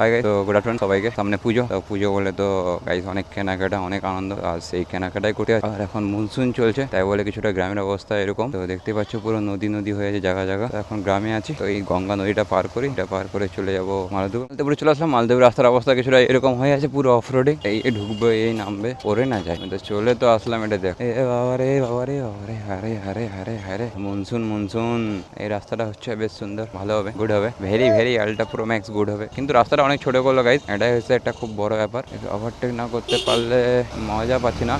High guys তো good afternoon সবাইকে। সামনে পুজো, তো পুজো বলে তো গাইস অনেক কেনাকাটা, অনেক আনন্দ। আর সেই কেনাকাটাই করতে আর এখন মনসুন চলছে, তাই বলে কিছুটা গ্রামের অবস্থা এরকম। তো দেখতে পাচ্ছ পুরো নদী নদী হয়ে আছে জায়গা জায়গা এখন গ্রামে আছি, তো এই গঙ্গা নদীটা পার করি। এটা পার করে চলে যাব মালদেব মালদেবপুরে চলে আসলাম। মালদেব রাস্তার অবস্থা কিছুটা এরকম হয়ে আছে পুরো অফ রোডে এই ঢুকবো, এই নামবে পরে না যায়। তো চলে তো আসলাম এটা দেখ। এ বাবা রে বাবা রে বাবা রে হারে হারে হারে হারে মনসুন মনসুন এই রাস্তাটা হচ্ছে বেশ সুন্দর, ভালো হবে গুড হবে। Very very ultra pro max good হবে। কিন্তু রাস্তাটা অনেক ছোট করল গাইজ এটাই হচ্ছে একটা খুব বড় ব্যাপার। ওভারটেক না করতে পারলে মজা পাচ্ছি না।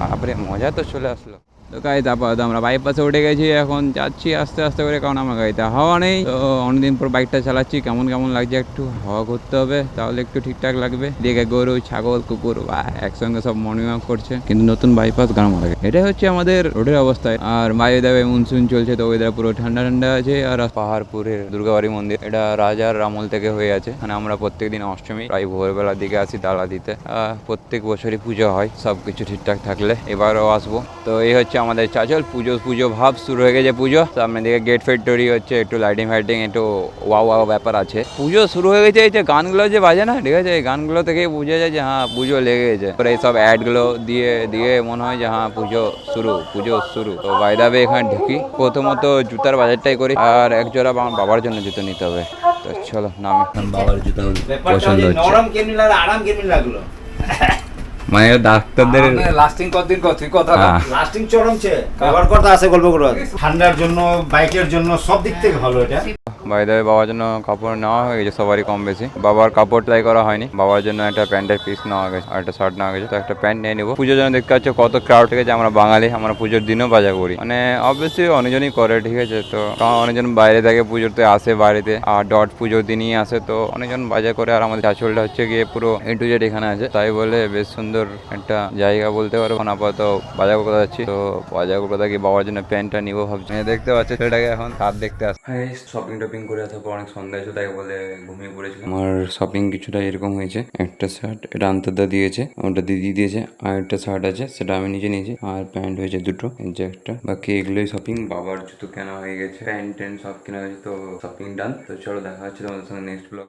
বাপরে, মজা তো চলে আসলো। তো গাড়িতে আপাতত আমরা বাইপাসে উঠে গেছি, এখন যাচ্ছি আস্তে আস্তে করে, কারণ আমার গাড়িতে হাওয়া নেই। তো অনেকদিন পর বাইকটা চালাচ্ছি, কেমন কেমন লাগছে একটু হাওয়া করতে হবে, তাহলে একটু ঠিকঠাক লাগবে। দেখে গরু, ছাগল, কুকুর, বা একসঙ্গে সব মর্নিং ওয়াক করছে, কিন্তু নতুন বাইপাস গ্রাম লাগে এটাই হচ্ছে আমাদের রোডের অবস্থায় আর বাইরে দেবে মনসুন চলছে, তো ওয়েদার পুরো ঠান্ডা ঠান্ডা আছে, আর পাহাড়পুরের দুর্গাবাড়ি মন্দির, এটা রাজার আমল থেকে হয়ে আছে। মানে আমরা প্রত্যেকদিন অষ্টমী, প্রায় ভোরবেলার দিকে আসি তালা দিতে প্রত্যেক বছরই পুজো হয় সব কিছু ঠিকঠাক থাকলে এবারও আসব। তো এই হচ্ছে আমাদের চাচল পুজো পুজো ভাব শুরু হয়ে গেছে পুজো। সামনে দিকে গেট ফেট তৈরি হচ্ছে একটু লাইটিং ফাইটিং একটু ওয়াও ওয়াও ব্যাপার আছে। পুজো শুরু হয়ে গেছে এই যে গানগুলো যে বাজে না ঠিক আছে? এই গানগুলো থেকেই বোঝা যায় যে হ্যাঁ পুজো লেগে গেছে। তারপরে এইসব অ্যাডগুলো দিয়ে দিয়ে মনে হয় যে হ্যাঁ পুজো শুরু পুজো শুরু। তো বাইদাবে এখানে ঢুকি। প্রথমত জুতার বাজারটাই করি আর এক জোড়া আমার বাবার জন্য জুতো নিতে হবে। তো চলো নামি। বাবার জুতো পছন্দ হচ্ছে। নরম কেমনি লাগল আরাম কেমনি লাগল মানে ডাক্তারদের লাস্টিং কতদিন কর? তুই কথা হ্যাঁ। লাস্টিং চরমছে ব্যবহার করতে আছে গল্প করে ঠান্ডার জন্য বাইকের জন্য সব দিক থেকে ভালো এটা। বাইরে বাবার জন্য কাপড় নেওয়া হয়ে গেছে সবারই কম বেশি। বাবার কাপড় ট্রাই করা হয়নি। বাবার জন্য একটা প্যান্টের পিস নেওয়া গেছে আর একটা শার্ট নেওয়া গেছে। তো একটা প্যান্ট নিয়ে নেব। পুজোর জন্য দেখতে পাচ্ছ কত ক্রাউড ঠিক আছে আমরা বাঙালি আমরা পুজোর দিনও বাজার করি। মানে অবশ্যই অনেকজনই করে ঠিক আছে তো অনেকজন বাইরে থেকে পুজোতে আসে বাড়িতে আর ডট পুজোর দিনই আসে তো অনেকজন বাজার করে আর আমাদের চাচলটা হচ্ছে গিয়ে পুরো এ টু জেড এখানে আছে। তাই বলে বেশ সুন্দর একটা জায়গা বলতে পারো। এখন আপাতত বাজার কলকাতা যাচ্ছি। তো বাজার কলকাতা গিয়ে বাবার জন্য প্যান্টটা নিবো ভাবছি। দেখতে পাচ্ছি সেটাকে এখন হাত দেখতে আসছে। শপিং টপিং করে আসার পর অনেক সন্ধ্যা এসে তাই বলে ঘুমিয়ে পড়েছিলাম আমার শপিং কিছুটা এরকম হয়েছে। একটা শার্ট এটা আন্তর্দা দিয়েছে ওটা দিদি দিয়েছে আর একটা শার্ট আছে সেটা আমি নিজে নিয়েছি। আর প্যান্ট হয়েছে দুটো যে একটা। বাকি এগুলোই শপিং বাবার জুতো কেনা হয়ে গেছে প্যান্ট ট্যান্ট সব কেনা হয়েছে তো শপিং ডান তো চলো দেখা হচ্ছে তোমাদের সঙ্গে নেক্সট ব্লগ